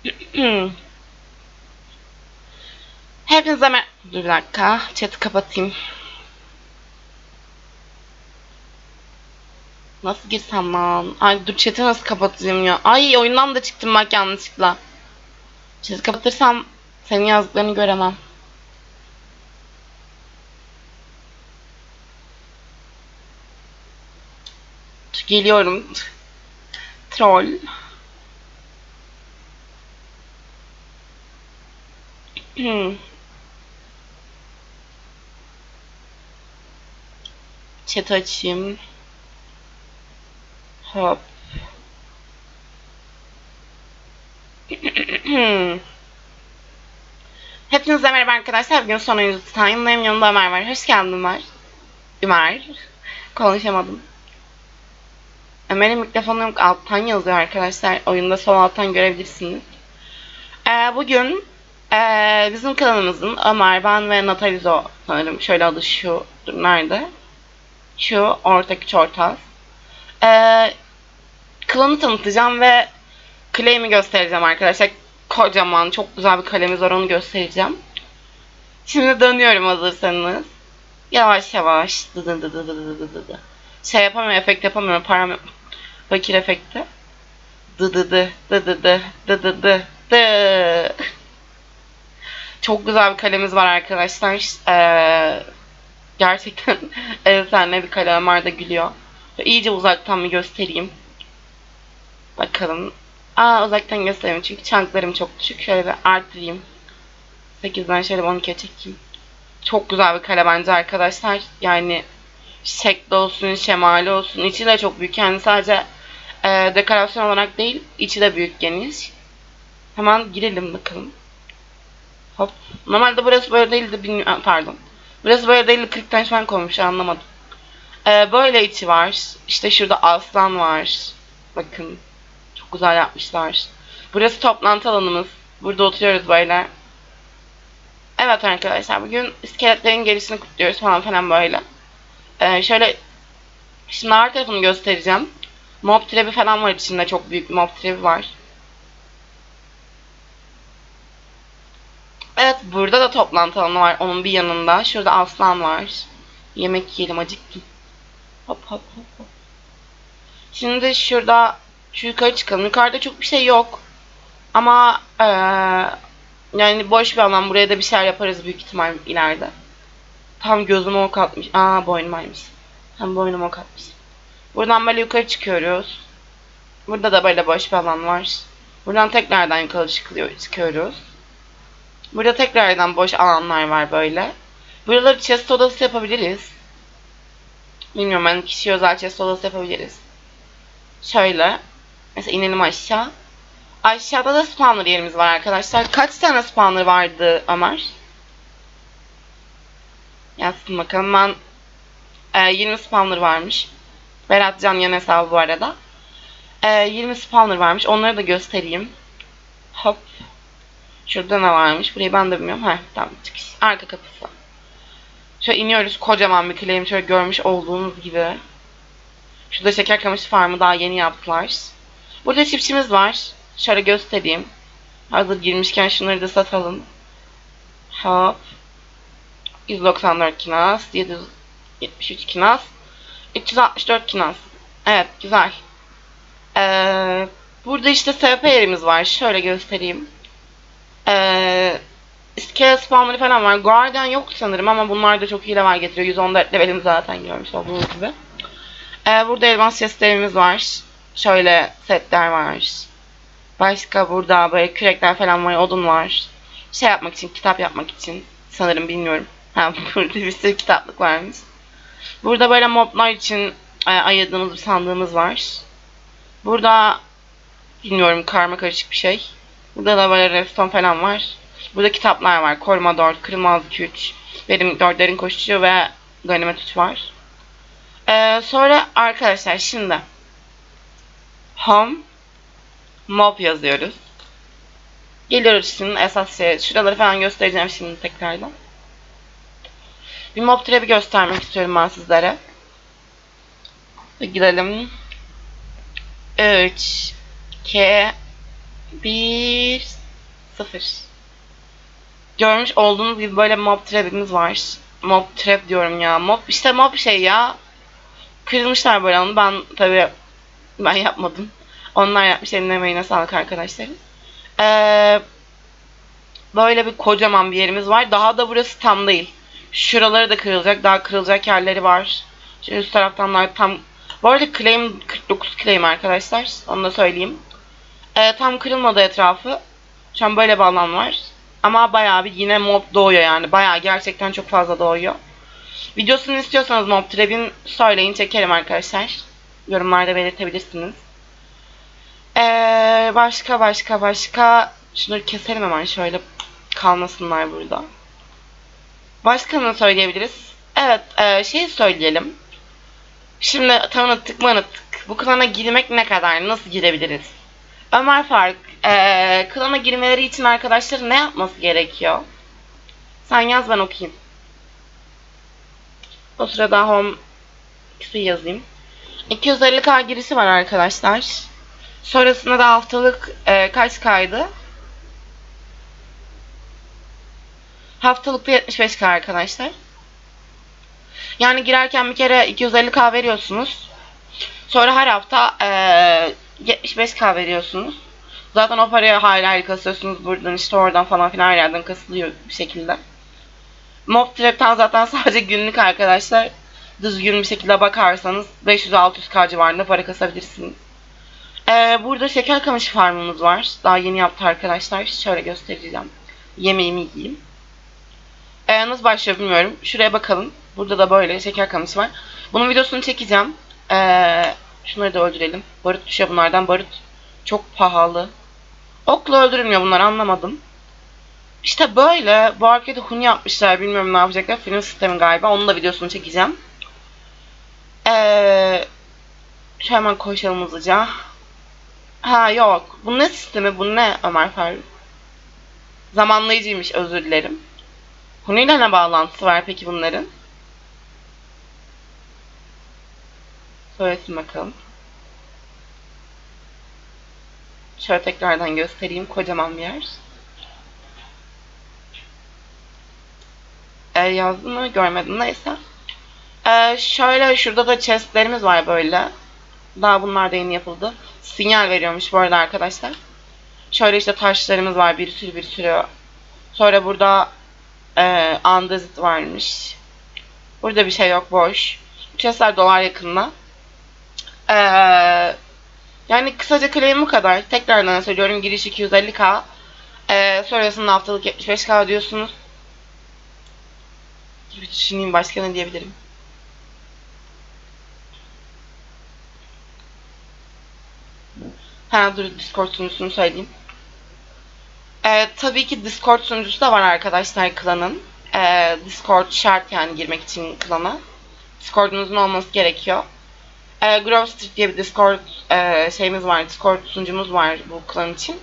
Hepinize mer... Dur bir dakika. Chat'i kapatayım. Nasıl girsem lan? Ay dur chat'i nasıl kapatacağım ya? Ay oyundan da çıktım bak yanlışlıkla. Chat'i kapatırsam senin yazdıklarını göremem. Geliyorum. Troll. Hmm. Chat açayım. Hop. Hepinize merhaba arkadaşlar. Bugün son oyuncu Time'layım. Yanımda Ömer var. Hoş geldin Ömer. Ömer. Konuşamadım. Ömer'in mikrofonu yok. Alttan yazıyor arkadaşlar. Oyunda sol alttan görebilirsiniz. Ee, bugün ee, bizim kanalımızın Ömer, ben ve Natalizo sanırım. Şöyle adı şu. Nerede? Şu ortak üç ortağız. Ee, klanı tanıtacağım ve claim'i göstereceğim arkadaşlar. Kocaman, çok güzel bir kalemiz var onu göstereceğim. Şimdi dönüyorum hazırsanız. Yavaş yavaş. Dı dı dı dı dı dı dı dı. Şey yapamıyorum, efekt yapamıyorum. Param. Fakir efekti. Dı dı dı dı dı dı dı dı dı dı. Çok güzel bir kalemiz var arkadaşlar. Ee, gerçekten efsane bir kalem var da gülüyor. İyice uzaktan bir göstereyim. Bakalım. Aa uzaktan göstereyim çünkü çanklarım çok küçük. Şöyle bir arttırayım. 8'den şöyle 12'ye çekeyim. Çok güzel bir kale bence arkadaşlar. Yani şekli olsun, şemali olsun. İçi de çok büyük. Yani sadece e, dekorasyon olarak değil, içi de büyük geniş. Hemen girelim bakalım. Hop. Normalde burası böyle değildi. Bilmiyorum. Pardon. Burası böyle değildi. 40 tane falan koymuş. Anlamadım. Ee, böyle içi var. İşte şurada aslan var. Bakın. Çok güzel yapmışlar. Burası toplantı alanımız. Burada oturuyoruz böyle. Evet arkadaşlar. Bugün iskeletlerin gelişini kutluyoruz falan falan böyle. Ee, şöyle şimdi her tarafını göstereceğim. Mob trebi falan var içinde. Çok büyük bir mob trebi var. Evet burada da toplantı alanı var. Onun bir yanında. Şurada aslan var. Yemek yiyelim acıktım. Hop hop hop hop. Şimdi şurada şu yukarı çıkalım. Yukarıda çok bir şey yok. Ama eee, yani boş bir alan. Buraya da bir şeyler yaparız büyük ihtimal ileride. Tam gözüme ok atmış. Aa boynumaymış. Tam boynuma ok atmış. Buradan böyle yukarı çıkıyoruz. Burada da böyle boş bir alan var. Buradan tekrardan yukarı çıkıyor, çıkıyoruz. Burada tekrardan boş alanlar var böyle. Buraları chest odası yapabiliriz. Bilmiyorum ben kişi özel chest odası yapabiliriz. Şöyle. Mesela inelim aşağı. Aşağıda da spawner yerimiz var arkadaşlar. Kaç tane spawner vardı Ömer? Yazsın bakalım. Ben e, 20 spawner varmış. Berat Can yan hesabı bu arada. E, 20 spawner varmış. Onları da göstereyim. Şurada ne varmış? Burayı ben de bilmiyorum. Heh, tamam çıkış. Arka kapısı. Şöyle iniyoruz. Kocaman bir claim. Şöyle görmüş olduğunuz gibi. Şurada şeker kamışı farmı daha yeni yaptılar. Burada çiftçimiz var. Şöyle göstereyim. Hazır girmişken şunları da satalım. Hop. 194 kinas. 773 kinas. 364 kinas. Evet güzel. Ee, burada işte SP yerimiz var. Şöyle göstereyim. Ee, spawner'ı falan var. Guardian yok sanırım ama bunlar da çok iyi level getiriyor. 114 levelim zaten görmüş olduğunuz gibi. Ee, burada elmas chestlerimiz var. Şöyle setler var. Başka burada böyle kürekler falan var, odun var. Şey yapmak için, kitap yapmak için. Sanırım bilmiyorum. Ha, burada bir sürü kitaplık varmış. Burada böyle moblar için e, ayırdığımız bir sandığımız var. Burada bilmiyorum karma karışık bir şey. Burada da böyle redstone falan var. Burada kitaplar var. Koruma 4, Kırılmaz 2-3, Benim 4'lerin koşucu ve Ganimet 3 var. Ee, sonra arkadaşlar şimdi home mob yazıyoruz. Geliyoruz şimdi esas şey. Şuraları falan göstereceğim şimdi tekrardan. Bir mob trap'i göstermek istiyorum ben sizlere. Gidelim. 3 2 1 0 Görmüş olduğunuz gibi böyle mob trap'imiz var. Mob trap diyorum ya. Mob işte mob şey ya. Kırılmışlar böyle onu. Ben tabii ben yapmadım. Onlar yapmış eline emeğine sağlık arkadaşlarım. Ee, böyle bir kocaman bir yerimiz var. Daha da burası tam değil. Şuraları da kırılacak. Daha kırılacak yerleri var. Şimdi üst taraftanlar tam... Bu arada claim 49 claim arkadaşlar. Onu da söyleyeyim. Ee, tam kırılmadı etrafı. Şu an böyle bir alan var. Ama bayağı bir yine mob doğuyor yani. Bayağı gerçekten çok fazla doğuyor. Videosunu istiyorsanız mob trap'in söyleyin çekerim arkadaşlar. Yorumlarda belirtebilirsiniz. Ee, başka başka başka şunları keselim hemen şöyle kalmasınlar burada. Başka ne söyleyebiliriz? Evet e, şey söyleyelim. Şimdi tanıttık manıttık. Bu klana girmek ne kadar? Nasıl girebiliriz? Ömer Faruk, e, klana girmeleri için arkadaşların ne yapması gerekiyor? Sen yaz ben okuyayım. O sırada home kısmı yazayım. 250k girişi var arkadaşlar. Sonrasında da haftalık e, kaç kaydı? Haftalıkta 75k arkadaşlar. Yani girerken bir kere 250k veriyorsunuz. Sonra her hafta e, 75k veriyorsunuz. Zaten o parayı hayli hayli kasıyorsunuz buradan işte oradan falan filan her yerden kasılıyor bir şekilde. Mob Trap'ten zaten sadece günlük arkadaşlar düzgün bir şekilde bakarsanız 500-600k civarında para kasabilirsiniz. Ee, burada şeker kamışı farmımız var. Daha yeni yaptı arkadaşlar. Şöyle göstereceğim. Yemeğimi yiyeyim. Ee, nasıl başlıyor bilmiyorum. Şuraya bakalım. Burada da böyle şeker kamışı var. Bunun videosunu çekeceğim. Ee, şunları da öldürelim. Barut düşüyor bunlardan. Barut çok pahalı. Okla öldürülmüyor bunlar anlamadım. İşte böyle. Bu arkada hun yapmışlar. Bilmiyorum ne yapacaklar. Film sistemi galiba. Onun da videosunu çekeceğim. Ee, şu hemen koşalım hızlıca. Ha yok. Bu ne sistemi? Bu ne Ömer Faruk? Zamanlayıcıymış özür dilerim. Konuyla ne bağlantısı var peki bunların? Söylesin bakalım. Şöyle tekrardan göstereyim. Kocaman bir yer. Ee, yazdım mı? Görmedim. Neyse. Ee, şöyle şurada da chestlerimiz var böyle. Daha bunlar da yeni yapıldı. Sinyal veriyormuş bu arada arkadaşlar. Şöyle işte taşlarımız var bir sürü bir sürü. Sonra burada e, andezit varmış. Burada bir şey yok boş. Chestler dolar yakında. Ee, yani kısaca claim bu kadar. Tekrardan söylüyorum giriş 250k. Ee, sonrasında haftalık 75k diyorsunuz. Bir düşüneyim başka ne diyebilirim. Ha dur Discord sunucusunu söyleyeyim. Ee, tabii ki Discord sunucusu da var arkadaşlar klanın. Ee, Discord şart yani girmek için klana. Discord'unuzun olması gerekiyor. Ee, Grove Street diye bir Discord e, şeyimiz var. Discord sunucumuz var bu klan için.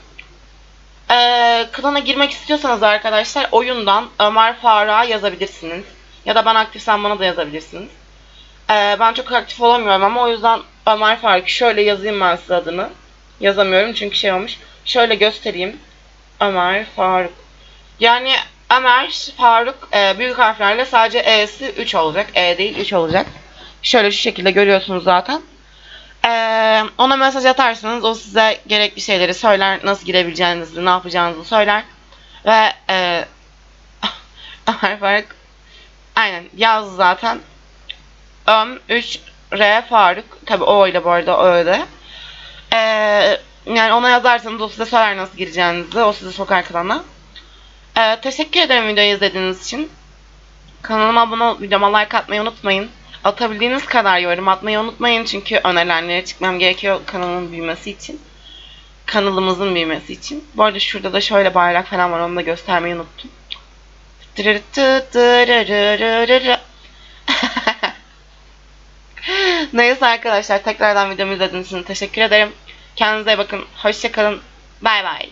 Ee, klana girmek istiyorsanız arkadaşlar oyundan Ömer Faruk'a yazabilirsiniz. Ya da ben aktifsem bana da yazabilirsiniz. Ee, ben çok aktif olamıyorum ama o yüzden Ömer Faruk şöyle yazayım ben size adını. Yazamıyorum çünkü şey olmuş. Şöyle göstereyim. Ömer Faruk. Yani Ömer Faruk e, büyük harflerle sadece E'si 3 olacak. E değil 3 olacak. Şöyle şu şekilde görüyorsunuz zaten. E, ona mesaj atarsanız o size gerekli şeyleri söyler. Nasıl girebileceğinizi, ne yapacağınızı söyler. Ve e, Faruk aynen yazdı zaten. Öm 3 R Faruk. Tabi O ile bu arada öyle. Ee, yani ona yazarsanız o size söyler nasıl gireceğinizi. O sizi sokar klana. Ee, teşekkür ederim videoyu izlediğiniz için. Kanalıma abone olup videoma like atmayı unutmayın. Atabildiğiniz kadar yorum atmayı unutmayın. Çünkü önerilenlere çıkmam gerekiyor kanalın büyümesi için. Kanalımızın büyümesi için. Bu arada şurada da şöyle bayrak falan var. Onu da göstermeyi unuttum. Neyse arkadaşlar tekrardan videomu izlediğiniz için teşekkür ederim. Kendinize iyi bakın. Hoşçakalın. Bay bay.